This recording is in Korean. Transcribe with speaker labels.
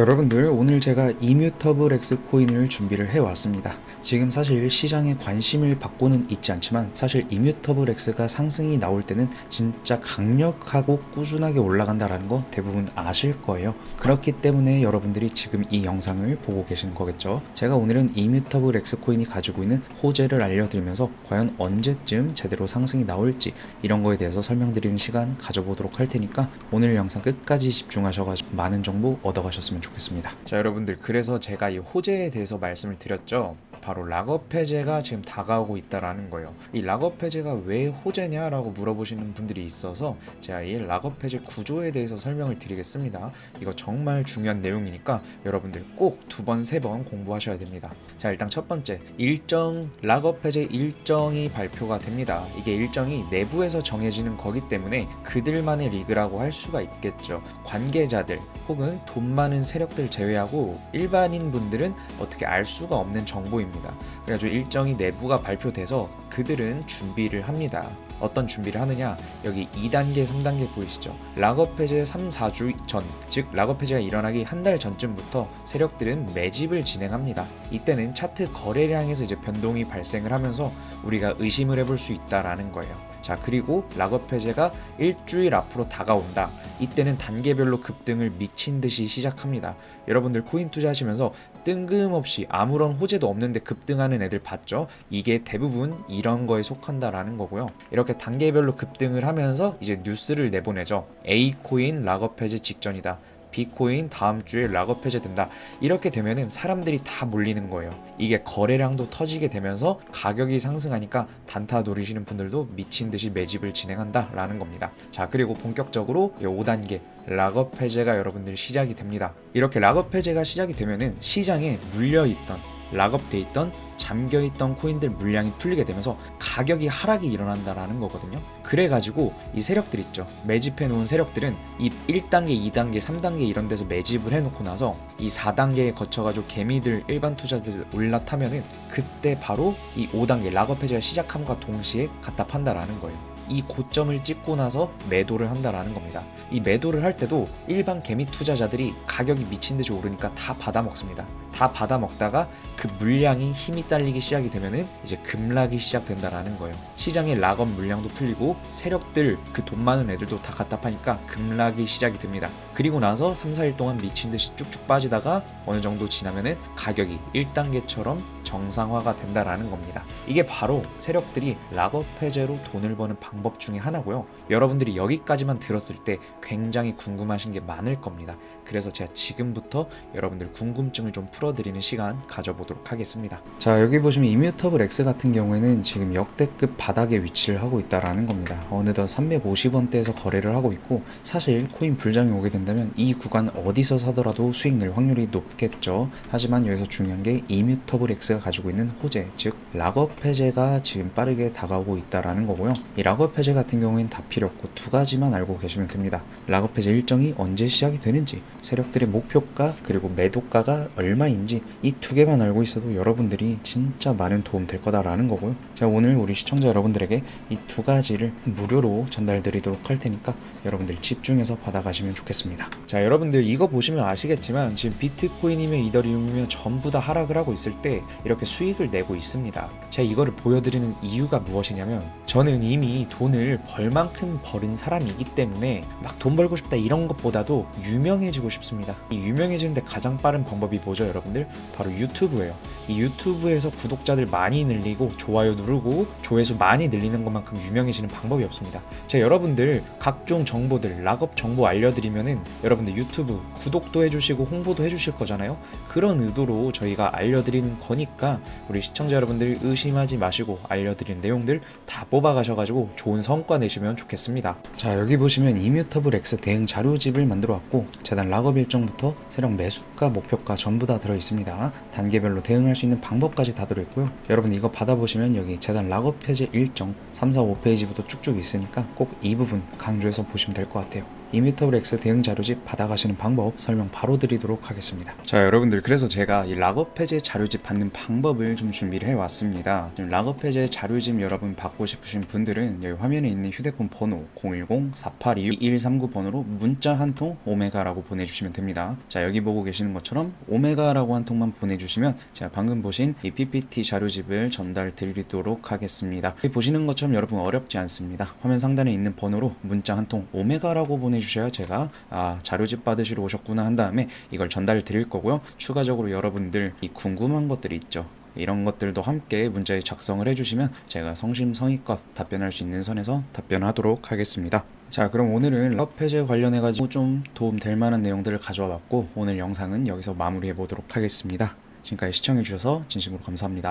Speaker 1: 여러분들 오늘 제가 이뮤터블 X 코인을 준비를 해왔습니다. 지금 사실 시장에 관심을 받고는 있지 않지만 사실 이뮤터블 X가 상승이 나올 때는 진짜 강력하고 꾸준하게 올라간다라는 거 대부분 아실 거예요. 그렇기 때문에 여러분들이 지금 이 영상을 보고 계시는 거겠죠. 제가 오늘은 이뮤터블 X 코인이 가지고 있는 호재를 알려드리면서 과연 언제쯤 제대로 상승이 나올지 이런 거에 대해서 설명드리는 시간 가져보도록 할 테니까 오늘 영상 끝까지 집중하셔가지고 많은 정보 얻어가셨으면 좋겠습니다. 자 여러분들 그래서 제가 이 호재에 대해서 말씀을 드렸죠. 바로 락업 해제가 지금 다가오고 있다라는 거예요. 이 락업 해제가 왜 호재냐라고 물어보시는 분들이 있어서 제가 이 락업 해제 구조에 대해서 설명을 드리겠습니다. 이거 정말 중요한 내용이니까 여러분들 꼭 두 번, 세 번 공부하셔야 됩니다. 자, 일단 첫 번째, 일정 락업 해제 일정이 발표가 됩니다. 이게 일정이 내부에서 정해지는 거기 때문에 그들만의 리그라고 할 수가 있겠죠. 관계자들 혹은 돈 많은 세력들 제외하고 일반인 분들은 어떻게 알 수가 없는 정보입니다. 그래가지고 일정이 내부가 발표돼서 그들은 준비를 합니다. 어떤 준비를 하느냐? 여기 2단계, 3단계 보이시죠? 락업 해제 3, 4주 전, 즉 락업 해제가 일어나기 한 달 전쯤부터 세력들은 매집을 진행합니다. 이때는 차트 거래량에서 이제 변동이 발생을 하면서 우리가 의심을 해볼 수 있다라는 거예요. 자, 그리고 락업 해제가 일주일 앞으로 다가온다. 이때는 단계별로 급등을 미친 듯이 시작합니다. 여러분들 코인 투자하시면서 뜬금없이 아무런 호재도 없는데 급등하는 애들 봤죠? 이게 대부분 이런 거에 속한다라는 거고요. 이렇게 단계별로 급등을 하면서 이제 뉴스를 내보내죠. A 코인 락업 해제 직전이다. 비코인 다음 주에 락업 해제된다. 이렇게 되면은 사람들이 다 몰리는 거예요. 이게 거래량도 터지게 되면서 가격이 상승하니까 단타 노리시는 분들도 미친 듯이 매집을 진행한다라는 겁니다. 자, 그리고 본격적으로 5단계 락업 해제가 여러분들 시작이 됩니다. 이렇게 락업 해제가 시작이 되면은 시장에 물려 있던 락업돼 있던 잠겨 있던 코인들 물량이 풀리게 되면서 가격이 하락이 일어난다라는 거거든요. 그래 가지고 이 세력들 있죠. 매집해 놓은 세력들은 이 1단계, 2단계, 3단계 이런 데서 매집을 해 놓고 나서 이 4단계에 거쳐 가지고 개미들 일반 투자들 올라타면은 그때 바로 이 5단계 락업 해제가 시작함과 동시에 갖다 판다라는 거예요. 이 고점을 찍고 나서 매도를 한다라는 겁니다. 이 매도를 할 때도 일반 개미 투자자들이 가격이 미친 듯이 오르니까 다 받아 먹습니다. 다 받아 먹다가 그 물량이 힘이 딸리기 시작이 되면은 이제 급락이 시작된다라는 거예요. 시장에 락업 물량도 풀리고 세력들 그 돈 많은 애들도 다 갖다 파니까 급락이 시작이 됩니다. 그리고 나서 3, 4일 동안 미친 듯이 쭉쭉 빠지다가 어느 정도 지나면은 가격이 1단계처럼 정상화가 된다라는 겁니다. 이게 바로 세력들이 락업 해제로 돈을 버는 방법 중에 하나고요. 여러분들이 여기까지만 들었을 때 굉장히 궁금하신 게 많을 겁니다. 그래서 제가 지금부터 여러분들 궁금증을 좀 풀어드리는 시간 가져보도록 하겠습니다. 자 여기 보시면 이뮤터블 X 같은 경우에는 지금 역대급 바닥에 위치를 하고 있다라는 겁니다. 어느덧 350원대에서 거래를 하고 있고 사실 코인 불장이 오게 된다면 이 구간 어디서 사더라도 수익 낼 확률이 높겠죠. 하지만 여기서 중요한 게 이뮤터블 X가 가지고 있는 호재, 즉 락업 해제가 지금 빠르게 다가오고 있다라는 거고요. 이 락업 해제 같은 경우에는 다 필요 없고 두 가지만 알고 계시면 됩니다. 락업 해제 일정이 언제 시작이 되는지, 세력들의 목표가 그리고 매도가가 얼마인지 이 두 개만 알고 있어도 여러분들이 진짜 많은 도움 될 거다라는 거고요. 제가 오늘 우리 시청자 여러분들에게 이 두 가지를 무료로 전달드리도록 할 테니까 여러분들 집중해서 받아가시면 좋겠습니다. 자, 여러분들 이거 보시면 아시겠지만 지금 비트코인이며 이더리움이며 전부 다 하락을 하고 있을 때 이렇게 수익을 내고 있습니다. 제가 이거를 보여드리는 이유가 무엇이냐면 저는 이미 돈을 벌 만큼 벌은 사람이기 때문에 막 돈 벌고 싶다 이런 것보다도 유명해지고 싶습니다. 이 유명해지는데 가장 빠른 방법이 뭐죠, 여러분들? 바로 유튜브예요. 이 유튜브에서 구독자들 많이 늘리고 좋아요 누르고 조회수 많이 늘리는 것만큼 유명해지는 방법이 없습니다. 제가 여러분들 각종 정보들 락업 정보 알려드리면은 여러분들 유튜브 구독도 해주시고 홍보도 해주실 거잖아요. 그런 의도로 저희가 알려드리는 거니까 우리 시청자 여러분들 의심하지 마시고 알려드리는 내용들 다 뽑아가셔가지고 좋은 성과 내시면 좋겠습니다. 자 여기 보시면 이뮤터블 X 대응 자료집을 만들어 왔고 재단 락업 일정부터 세력 매수가 목표가 전부 다 들어 있습니다. 단계별로 대응할 수 있는 방법까지 다 들어 있고요. 여러분 이거 받아보시면 여기 재단 락업 해제 일정 3, 4, 5페이지부터 쭉쭉 있으니까 꼭 이 부분 강조해서 보시면 될 것 같아요. 이뮤터블 X 대응 자료집 받아가시는 방법 설명 바로 드리도록 하겠습니다. 자 여러분들 그래서 제가 이 락업 해제 자료집 받는 방법을 좀 준비를 해왔습니다. 락업 해제 자료집 여러분 받고 싶으신 분들은 여기 화면에 있는 휴대폰 번호 010-4822-139 번호로 문자 한 통 오메가라고 보내주시면 됩니다. 자 여기 보고 계시는 것처럼 오메가라고 한 통만 보내주시면 제가 방금 보신 이 PPT 자료집을 전달 드리도록 하겠습니다. 보시는 것처럼 여러분 어렵지 않습니다. 화면 상단에 있는 번호로 문자 한 통 오메가라고 보내 주셔야 제가 아 자료집 받으시러 오셨구나 한 다음에 이걸 전달 드릴 거고요. 추가적으로 여러분들 이 궁금한 것들이 있죠. 이런 것들도 함께 문자에 작성을 해주시면 제가 성심성의껏 답변할 수 있는 선에서 답변하도록 하겠습니다. 자, 그럼 오늘은 럽 해제 관련해가지고 좀 도움 될 만한 내용들을 가져와 봤고 오늘 영상은 여기서 마무리해 보도록 하겠습니다. 지금까지 시청해주셔서 진심으로 감사합니다.